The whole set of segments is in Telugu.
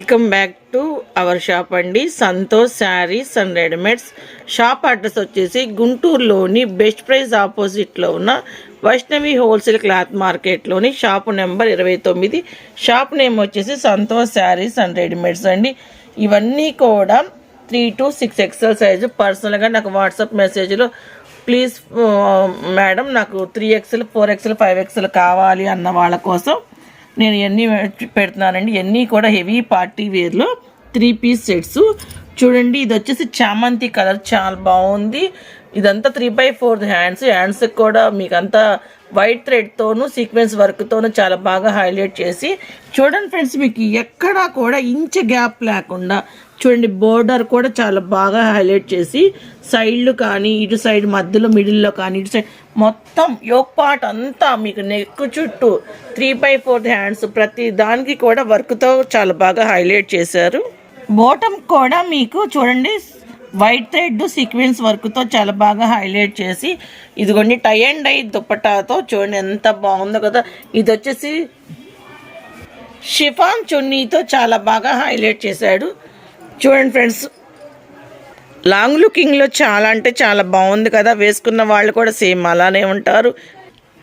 Welcome back to our shop అండి. Santosh sarees and readymades shop address వచ్చేసి గుంటూరులోని బెస్ట్ ప్రైస్ ఆపోజిట్లో ఉన్న వైష్ణవి హోల్సేల్ క్లాత్ మార్కెట్లోని షాప్ నెంబర్ ఇరవై తొమ్మిది. షాప్ నేమ్ వచ్చేసి సంతోష్ శారీస్ అండ్ రెడీమేడ్స్ అండి. ఇవన్నీ కూడా three to six XL size పర్సనల్గా నాకు వాట్సాప్ మెసేజ్లో ప్లీజ్ మేడం నాకు three XL four XL five XL కావాలి అన్న వాళ్ళ కోసం నేను ఎన్ని పెడుతున్నానండి ఎన్ని కూడా హెవీ పార్టీ వేర్లో త్రీ పీస్ సెట్స్. చూడండి ఇది వచ్చేసి చామంతి కలర్ చాలా బాగుంది. ఇదంతా three by four hands hands కూడా మీకు అంతా వైట్ థ్రెడ్తోనూ సీక్వెన్స్ వర్క్తోనూ చాలా బాగా హైలైట్ చేసి చూడండి ఫ్రెండ్స్ మీకు ఎక్కడా కూడా ఇంచ గ్యాప్ లేకుండా చూడండి బోర్డర్ కూడా చాలా బాగా హైలైట్ చేసి సైడ్లు కానీ ఇటు సైడ్ మధ్యలో మిడిల్లో కానీ ఇటు సైడ్ మొత్తం యోక్ పార్ట్ అంతా మీకు నెక్ చుట్టూ త్రీ బై ఫోర్త్ హ్యాండ్స్ ప్రతి దానికి కూడా వర్క్తో చాలా బాగా హైలైట్ చేశారు. బోటం కూడా మీకు చూడండి వైట్ థ్రెడ్ సీక్వెన్స్ వర్క్తో చాలా బాగా హైలైట్ చేసి ఇదిగోండి టై అండ్ డై దుప్పటాతో చూడండి ఎంత బాగుందో కదా. ఇది వచ్చేసి షిఫాన్ చున్నీతో చాలా బాగా హైలైట్ చేశాడు. చూడండి ఫ్రెండ్స్ లాంగ్ లుకింగ్లో చాలా అంటే చాలా బాగుంది కదా. వేసుకున్న వాళ్ళు కూడా సేమ్ అలానే ఉంటారు.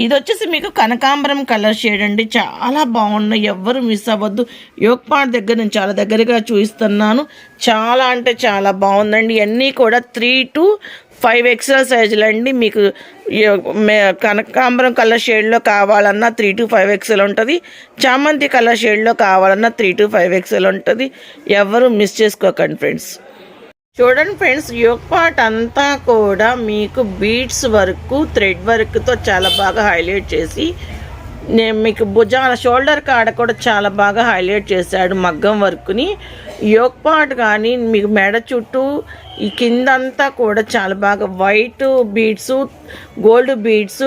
ఇది వచ్చేసి మీకు కనకాంబరం కలర్ షేడ్ అండి. చాలా బాగున్నాయి ఎవ్వరు మిస్ అవ్వద్దు. యోక్పాట్ దగ్గర నేను చాలా దగ్గరగా చూపిస్తున్నాను చాలా అంటే చాలా బాగుందండి. ఇవన్నీ కూడా త్రీ టు ఫైవ్ ఎక్స్ఎల్ సైజులు అండి. మీకు యో- కనకాంబరం కలర్ షేడ్లో కావాలన్నా త్రీ టు ఫైవ్ ఎక్స్ఎల్ ఉంటుంది. చామంతి కలర్ షేడ్లో కావాలన్నా త్రీ టు ఫైవ్ ఎక్స్ఎల్ ఉంటుంది. ఎవరు మిస్ చేసుకోకండి ఫ్రెండ్స్ చూడండి ఫ్రెండ్స్ యోగ్ పార్ట్ అంతా కూడా మీకు బీట్స్ వర్క్ థ్రెడ్ వర్క్తో చాలా బాగా హైలైట్ చేసి నేను మీకు భుజాల షోల్డర్ కాడ కూడా చాలా బాగా హైలైట్ చేశాడు మగ్గం వర్క్ని. యోగ్ పార్ట్ కానీ మీకు మెడ చుట్టూ ఈ కిందంతా కూడా చాలా బాగా వైట్ బీడ్స్ గోల్డ్ బీడ్స్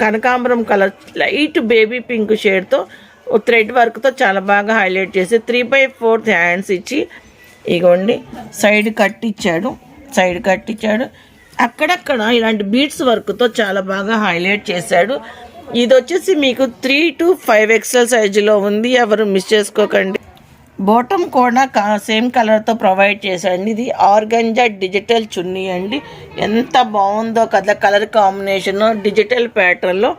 కనకాంబరం కలర్ లైట్ బేబీ పింక్ షేడ్తో థ్రెడ్ వర్క్తో చాలా బాగా హైలైట్ చేసి త్రీ బై ఫోర్త్ హ్యాండ్స్ ఇచ్చి ఇగోండి సైడ్ కట్టిచ్చాడు సైడ్ కట్టిచ్చాడు. అక్కడక్కడ ఇలాంటి బీట్స్ వర్క్తో చాలా బాగా హైలైట్ చేశాడు. ఇది వచ్చేసి మీకు త్రీ టు ఫైవ్ ఎక్స్ఎల్ సైజులో ఉంది ఎవరు మిస్ చేసుకోకండి. బాటమ్ కూడా కా సేమ్ కలర్తో ప్రొవైడ్ చేశాను ఇది ఆర్గంజా డిజిటల్ చున్నీ అండి. ఎంత బాగుందో కదా కలర్ కాంబినేషన్ డిజిటల్ ప్యాటర్న్లో.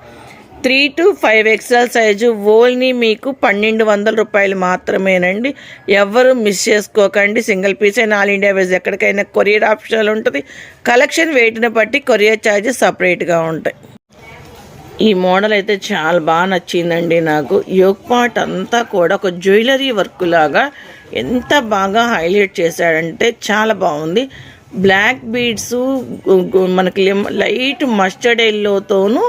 Three to five XL size only మీకు పన్నెండు వందల రూపాయలు మాత్రమేనండి. ఎవరు మిస్ చేసుకోకండి. సింగిల్ పీస్ అయినా ఆల్ ఇండియా వేస్ ఎక్కడికైనా కొరియర్ ఆప్షన్ ఉంటుంది. కలెక్షన్ వెయిట్ని బట్టి కొరియర్ ఛార్జెస్ సపరేట్గా ఉంటాయి. ఈ మోడల్ అయితే చాలా బాగా నచ్చిందండి నాకు. యోగ్ పార్ట్ అంతా కూడా ఒక జ్యువెలరీ వర్క్ లాగా ఎంత బాగా హైలైట్ చేశాడంటే చాలా బాగుంది. బ్లాక్ బీడ్స్ మనకి లైట్ మస్టర్డ్ ఎల్లోతోనూ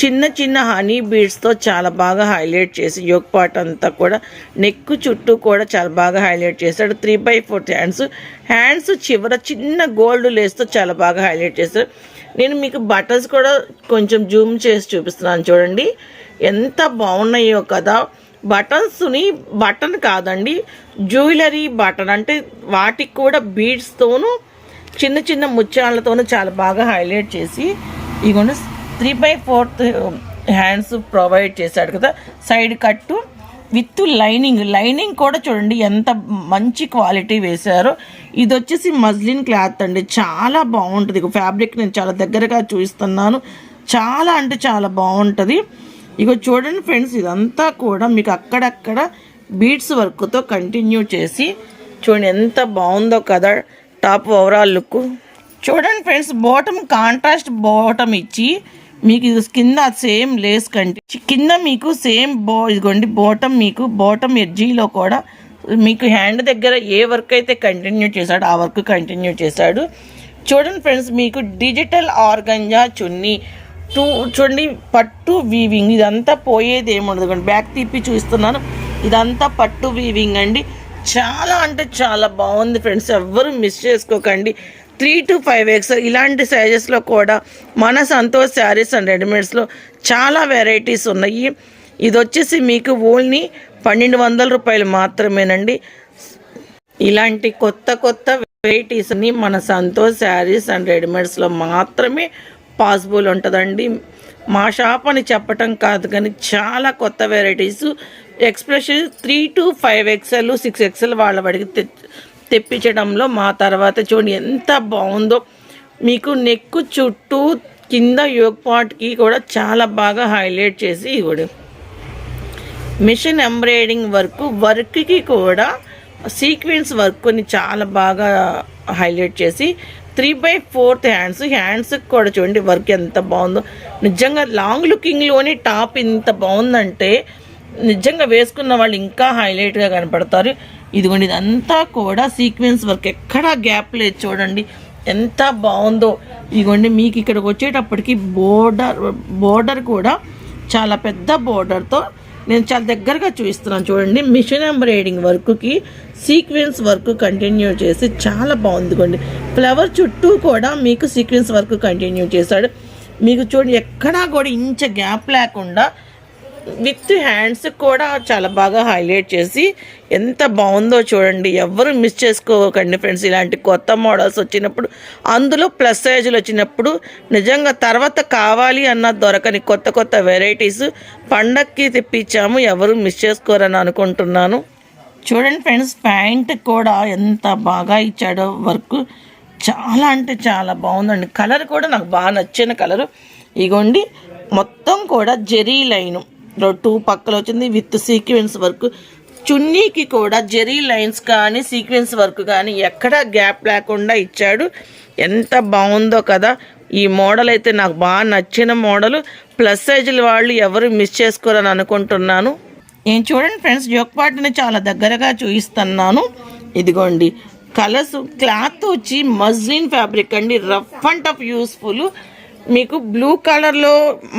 చిన్న చిన్న హనీ బీడ్స్తో చాలా బాగా హైలైట్ చేసి యోగ్ పార్ట్ అంతా కూడా నెక్ చుట్టూ కూడా చాలా బాగా హైలైట్ చేశాడు. Three by fourth hands hands చివర చిన్న గోల్డ్ లేస్తో చాలా బాగా హైలైట్ చేశాడు. నేను మీకు బటన్స్ కూడా కొంచెం జూమ్ చేసి చూపిస్తున్నాను చూడండి. ఎంత బాగున్నాయో కదా. బటన్స్ని బటన్ కాదండి జ్యువెలరీ బటన్ అంటే వాటికి కూడా బీడ్స్తోనూ చిన్న చిన్న ముత్యాలతోనూ చాలా బాగా హైలైట్ చేసి ఇగోండి three by fourth hands provide చేశాడు కదా. సైడ్ కట్టు విత్ లైనింగ్. లైనింగ్ కూడా చూడండి ఎంత మంచి క్వాలిటీ వేశారో. ఇది వచ్చేసి మజ్లిన్ క్లాత్ అండి. చాలా బాగుంటుంది. ఫ్యాబ్రిక్ నేను చాలా దగ్గరగా చూపిస్తున్నాను చాలా అంటే చాలా బాగుంటుంది. ఇక చూడండి ఫ్రెండ్స్ ఇదంతా కూడా మీకు అక్కడక్కడ బీట్స్ వర్క్తో కంటిన్యూ చేసి చూడండి ఎంత బాగుందో కదా టాప్ ఓవరాల్ లుక్. చూడండి ఫ్రెండ్స్ బాటమ్ కాంట్రాస్ట్ బాటమ్ ఇచ్చి మీకు ఇది కింద సేమ్ లేస్ కంటే కింద మీకు సేమ్ బో ఇదిగోండి బాటమ్ మీకు బాటమ్ ఎడ్జీలో కూడా మీకు హ్యాండ్ దగ్గర ఏ వర్క్ అయితే కంటిన్యూ చేశాడో ఆ వర్క్ కంటిన్యూ చేశాడు. చూడండి ఫ్రెండ్స్ మీకు డిజిటల్ ఆర్గంజా చున్నీ టూ చూడండి పట్టు వీవింగ్ ఇదంతా పోయేది ఏముండదు. బ్యాక్ తిప్పి చూస్తున్నాను. ఇదంతా పట్టు వీవింగ్ అండి. చాలా అంటే చాలా బాగుంది ఫ్రెండ్స్ ఎవ్వరు మిస్ చేసుకోకండి. త్రీ టు ఫైవ్ ఎక్స్ ఇలాంటి సైజెస్లో కూడా మన సంతోష్ శారీస్ అండ్ రెడీమేడ్స్లో చాలా వెరైటీస్ ఉన్నాయి. ఇది వచ్చేసి మీకు ఓన్లీ పన్నెండు వందల రూపాయలు మాత్రమేనండి. ఇలాంటి కొత్త కొత్త వెరైటీస్ని మన సంతోష్ శారీస్ అండ్ రెడీమేడ్స్లో మాత్రమే పాసిబుల్ ఉంటుందండి. మా షాప్ అని చెప్పటం కాదు కానీ చాలా కొత్త varieties expression three to five XL six XL వాళ్ళ వాడికి తె తెప్పించడంలో మా తర్వాత చూడండి ఎంత బాగుందో. మీకు నెక్ చుట్టూ కింద యోగ్ పాట్కి కూడా చాలా బాగా హైలైట్ చేసి ఇవ్వడు. మిషన్ ఎంబ్రాయిడింగ్ వర్క్ వర్క్కి కూడా సీక్వెన్స్ వర్క్ని చాలా బాగా హైలైట్ చేసి త్రీ బై ఫోర్త్ హ్యాండ్స్ హ్యాండ్స్కి కూడా చూడండి వర్క్ ఎంత బాగుందో. నిజంగా లాంగ్ లుకింగ్లోని టాప్ ఇంత బాగుందంటే నిజంగా వేసుకున్న వాళ్ళు ఇంకా హైలైట్గా కనపడతారు. ఇదిగోండి ఇదంతా కూడా సీక్వెన్స్ వర్క్ ఎక్కడా గ్యాప్ లేదు చూడండి. ఎంత బాగుందో. ఇదిగోండి మీకు ఇక్కడికి వచ్చేటప్పటికి బోర్డర్ బోర్డర్ కూడా చాలా పెద్ద బోర్డర్తో నేను చాలా దగ్గరగా చూపిస్తున్నాను చూడండి. మిషన్ ఎంబ్రాయిడింగ్ వర్క్కి సీక్వెన్స్ వర్క్ కంటిన్యూ చేసి చాలా బాగుంది ఫ్లవర్ చుట్టూ కూడా మీకు సీక్వెన్స్ వర్క్ కంటిన్యూ చేశాడు. మీకు చూడండి ఎక్కడా కూడా ఇంచ గ్యాప్ లేకుండా విత్ హ్యాండ్స్ కూడా చాలా బాగా హైలైట్ చేసి ఎంత బాగుందో చూడండి. ఎవరు మిస్ చేసుకోకండి ఫ్రెండ్స్ ఇలాంటి కొత్త మోడల్స్ వచ్చినప్పుడు అందులో ప్లస్ సైజులు వచ్చినప్పుడు నిజంగా తర్వాత కావాలి అన్న దొరకని కొత్త కొత్త వెరైటీస్ పండక్కి తెప్పించాము. ఎవరు మిస్ చేసుకోరని అనుకుంటున్నాను. చూడండి ఫ్రెండ్స్ ప్యాంట్ కూడా ఎంత బాగా ఇచ్చాడో వర్క్ చాలా అంటే చాలా బాగుందండి. కలర్ కూడా నాకు బాగా నచ్చిన కలరు ఇగోండి మొత్తం కూడా జెరీ లైను. టూ పక్కల వచ్చింది విత్ సీక్వెన్స్ వర్క్. చున్నీకి కూడా జెరీ లైన్స్ కానీ సీక్వెన్స్ వర్క్ కానీ ఎక్కడా గ్యాప్ లేకుండా ఇచ్చాడు. ఎంత బాగుందో కదా. ఈ మోడల్ అయితే నాకు బాగా నచ్చిన మోడల్. ప్లస్ సైజుల వాళ్ళు ఎవరు మిస్ చేసుకోరని అనుకుంటున్నాను. నేను చూడండి ఫ్రెండ్స్ జోక్పాటిని చాలా దగ్గరగా చూపిస్తున్నాను ఇదిగోండి. కలర్స్ క్లాత్ వచ్చి మజ్లిన్ ఫ్యాబ్రిక్ అండి. Rough and tough useful. మీకు బ్లూ కలర్లో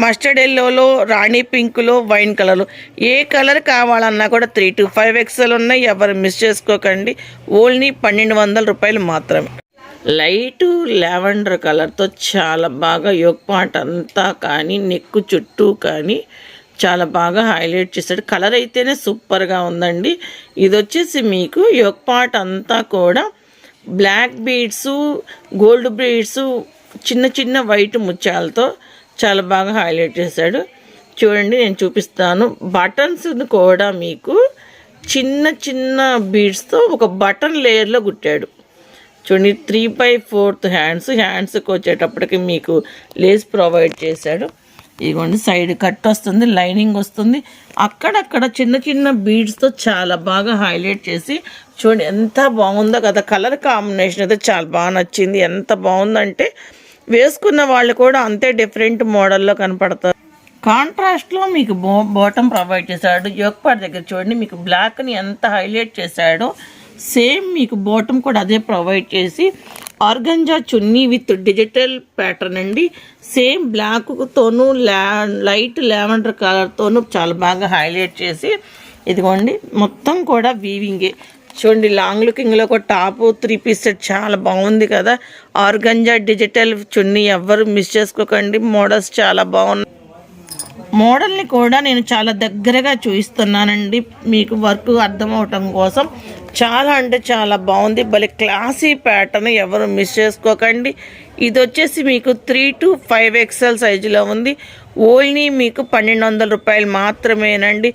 మస్టర్డ్ ఎల్లోలో రాణి పింక్లో వైన్ కలర్లో ఏ కలర్ కావాలన్నా కూడా త్రీ టు ఫైవ్ ఎక్స్ఎల్ ఉన్నాయి. ఎవరు మిస్ చేసుకోకండి. ఓన్లీ పన్నెండు వందల రూపాయలు మాత్రమే. లైట్ లావెండర్ కలర్తో చాలా బాగా యోగ్ పాట్ అంతా కానీ నెక్కు చుట్టూ కానీ చాలా బాగా హైలైట్ చేశాడు. కలర్ అయితేనే సూపర్గా ఉందండి. ఇది వచ్చేసి మీకు యోగ్ పాట్ అంతా కూడా బ్లాక్ బీడ్స్ గోల్డ్ బీడ్స్ చిన్న చిన్న వైట్ ముత్యాలతో చాలా బాగా హైలైట్ చేశాడు. చూడండి నేను చూపిస్తాను. బటన్స్ కూడా మీకు చిన్న చిన్న బీడ్స్తో ఒక బటన్ లేయర్లో కుట్టాడు. చూడండి త్రీ బై ఫోర్త్ హ్యాండ్స్ హ్యాండ్స్కి వచ్చేటప్పటికి మీకు లేస్ ప్రొవైడ్ చేశాడు. ఇదిగోండి సైడ్ కట్ వస్తుంది లైనింగ్ వస్తుంది. అక్కడక్కడ చిన్న చిన్న బీడ్స్తో చాలా బాగా హైలైట్ చేసి చూడండి ఎంత బాగుందో కదా. కలర్ కాంబినేషన్ అయితే చాలా బాగా నచ్చింది. ఎంత బాగుందంటే వేసుకున్న వాళ్ళు కూడా అంతే డిఫరెంట్ మోడల్లో కనపడతారు. కాంట్రాస్ట్లో మీకు బో బాటమ్ ప్రొవైడ్ చేశాడు. యోగపాట్ దగ్గర చూడండి. మీకు బ్లాక్ని ఎంత హైలైట్ చేశాడో సేమ్ మీకు బాటమ్ కూడా అదే ప్రొవైడ్ చేసి organza chunni with digital pattern అండి. సేమ్ బ్లాక్తోనూ లా లైట్ లెవెండర్ కలర్తోనూ చాలా బాగా హైలైట్ చేసి ఇదిగోండి మొత్తం కూడా వీవింగే చూడండి లాంగ్ లుకింగ్లో ఒక టాప్ త్రీ పీస్ సెట్ చాలా బాగుంది కదా. ఆర్గంజా డిజిటల్ చున్నీ ఎవ్వరు మిస్ చేసుకోకండి. మోడల్స్ చాలా బాగున్నాయి మోడల్ని కూడా నేను చాలా దగ్గరగా చూపిస్తున్నానండి మీకు వర్క్ అర్థమవటం కోసం. చాలా అంటే చాలా బాగుంది. భలే క్లాసీ ప్యాటర్న్ ఎవరు మిస్ చేసుకోకండి. ఇది వచ్చేసి మీకు త్రీ టు ఫైవ్ ఎక్స్ఎల్ సైజులో ఉంది. ఓన్లీ మీకు పన్నెండు వందల రూపాయలు మాత్రమేనండి.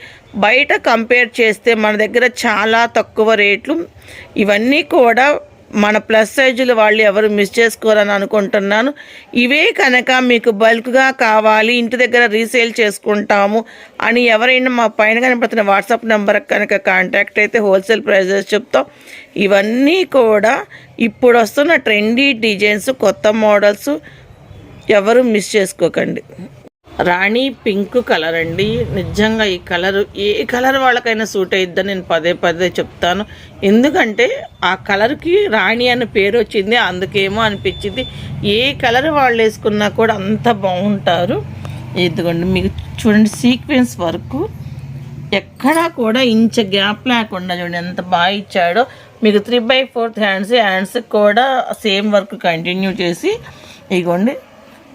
బయట కంపేర్ చేస్తే మన దగ్గర చాలా తక్కువ రేట్లు. ఇవన్నీ కూడా మన ప్లస్ సైజులు వాళ్ళు ఎవరు మిస్ చేసుకోరని అనుకుంటున్నాను. ఇవే కనుక మీకు బల్క్గా కావాలి ఇంటి దగ్గర రీసేల్ చేసుకుంటాము అని ఎవరైనా మా పైన కనపడుతున్న వాట్సాప్ నెంబర్ కనుక కాంటాక్ట్ అయితే హోల్సేల్ ప్రైజెస్ చెప్తాం. ఇవన్నీ కూడా ఇప్పుడు వస్తున్న ట్రెండీ డిజైన్స్ కొత్త మోడల్స్ ఎవరు మిస్ చేసుకోకండి. రాణి పింక్ కలర్ అండి. నిజంగా ఈ కలర్ ఏ కలర్ వాళ్ళకైనా సూట్ అయిద్దని నేను పదే పదే చెప్తాను. ఎందుకంటే ఆ కలర్కి రాణి అనే పేరు వచ్చింది అందుకేమో అనిపించింది. ఏ కలర్ వాళ్ళు వేసుకున్నా కూడా అంత బాగుంటారు. ఇదిగోండి మీకు చూడండి సీక్వెన్స్ వర్క్. ఎక్కడా కూడా ఇంచ గ్యాప్ లేకుండా చూడండి ఎంత బాగా ఇచ్చాడో. మీకు three by fourth hands hands కూడా సేమ్ వర్క్ కంటిన్యూ చేసి ఇగోండి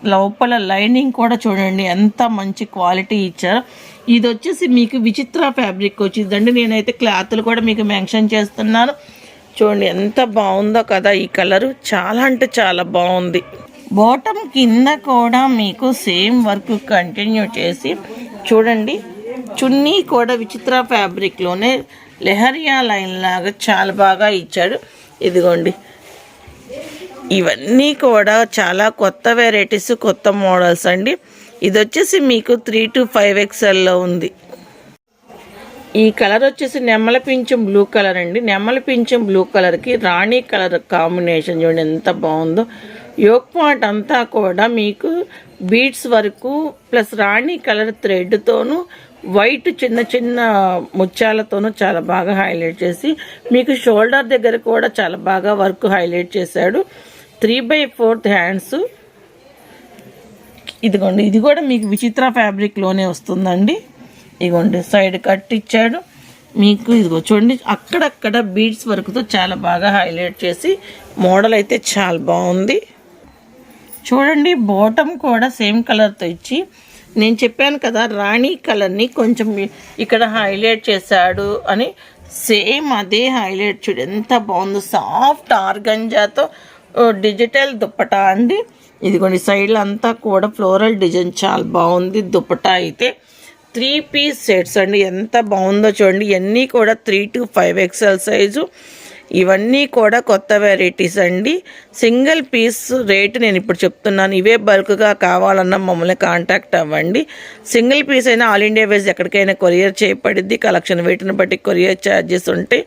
లోపల లైనింగ్ కూడా చూడండి ఎంత మంచి క్వాలిటీ ఇచ్చారు. ఇది వచ్చేసి మీకు విచిత్ర ఫ్యాబ్రిక్ వచ్చిందండి. నేనైతే క్లాత్లు కూడా మీకు మెన్షన్ చేస్తున్నాను. చూడండి ఎంత బాగుందో కదా ఈ కలరు. చాలా అంటే చాలా బాగుంది. బాటమ్ కింద కూడా మీకు సేమ్ వర్క్ కంటిన్యూ చేసి చూడండి చున్నీ కూడా విచిత్ర ఫ్యాబ్రిక్లోనే లెహరియా లైన్ లాగా చాలా బాగా ఇచ్చాడు. ఇదిగోండి ఇవన్నీ కూడా చాలా కొత్త వెరైటీస్ కొత్త మోడల్స్ అండి. ఇది వచ్చేసి మీకు త్రీ టు ఫైవ్ ఎక్స్ఎల్లో ఉంది. ఈ కలర్ వచ్చేసి నెమ్మల పింఛం బ్లూ కలర్ అండి. నెమ్మల పింఛం బ్లూ కలర్కి రాణి కలర్ కాంబినేషన్ చూడండి ఎంత బాగుందో. యోక్ పాట్ అంతా కూడా మీకు బీడ్స్ వరకు ప్లస్ రాణి కలర్ థ్రెడ్తోనూ వైట్ చిన్న చిన్న ముత్యాలతోనూ చాలా బాగా హైలైట్ చేసి మీకు షోల్డర్ దగ్గర కూడా చాలా బాగా వర్క్ హైలైట్ చేశాడు. Three by fourth hands. ఇదిగోండి ఇది కూడా మీకు విచిత్ర ఫ్యాబ్రిక్లోనే వస్తుందండి. ఇదిగోండి సైడ్ కట్ ఇచ్చాడు. మీకు ఇదిగో చూడండి అక్కడక్కడ బీడ్స్ వరకుతో చాలా బాగా హైలైట్ చేసి మోడల్ అయితే చాలా బాగుంది. చూడండి బాటమ్ కూడా సేమ్ కలర్తో ఇచ్చి నేను చెప్పాను కదా రాణి కలర్ని కొంచెం ఇక్కడ హైలైట్ చేశాడు అని. సేమ్ అదే హైలైట్ చూడు ఎంత బాగుందో సాఫ్ట్ ఆర్గంజాతో డిజిటల్ దుప్పటా అండి. ఇదిగోండి సైడ్లు అంతా కూడా ఫ్లోరల్ డిజైన్ చాలా బాగుంది. దుప్పటా అయితే త్రీ పీస్ సెట్స్ అండి. ఎంత బాగుందో చూడండి. ఇవన్నీ కూడా three to five XL size ఇవన్నీ కూడా కొత్త వెరైటీస్ అండి. సింగిల్ పీస్ రేటు నేను ఇప్పుడు చెప్తున్నాను. ఇవే బల్క్గా కావాలన్నా మమ్మల్ని కాంటాక్ట్ అవ్వండి. సింగిల్ పీస్ అయినా ఆల్ ఇండియా వైజ్ ఎక్కడికైనా కొరియర్ చేయబడిద్ది కలెక్షన్ వెయిట్ని బట్టి కొరియర్ ఛార్జెస్ ఉంటాయి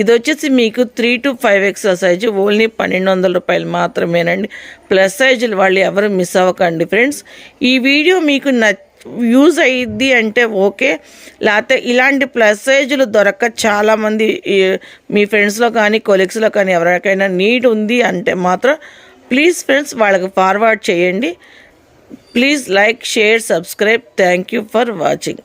ఇది వచ్చేసి మీకు three to five XL size only పన్నెండు వందల రూపాయలు మాత్రమేనండి. ప్లస్ సైజులు వాళ్ళు ఎవరు మిస్ అవ్వకండి ఫ్రెండ్స్ ఈ వీడియో మీకు నచ్చ యూజ్ అయ్యిద్ది అంటే ఓకే. లేకపోతే ఇలాంటి ప్లస్ సైజులు దొరక్క చాలామంది మీ ఫ్రెండ్స్లో కానీ కొలీగ్స్లో కానీ ఎవరికైనా నీడ్ ఉంది అంటే మాత్రం ప్లీజ్ ఫ్రెండ్స్ వాళ్ళకి ఫార్వర్డ్ చేయండి. Please like share subscribe thank you for watching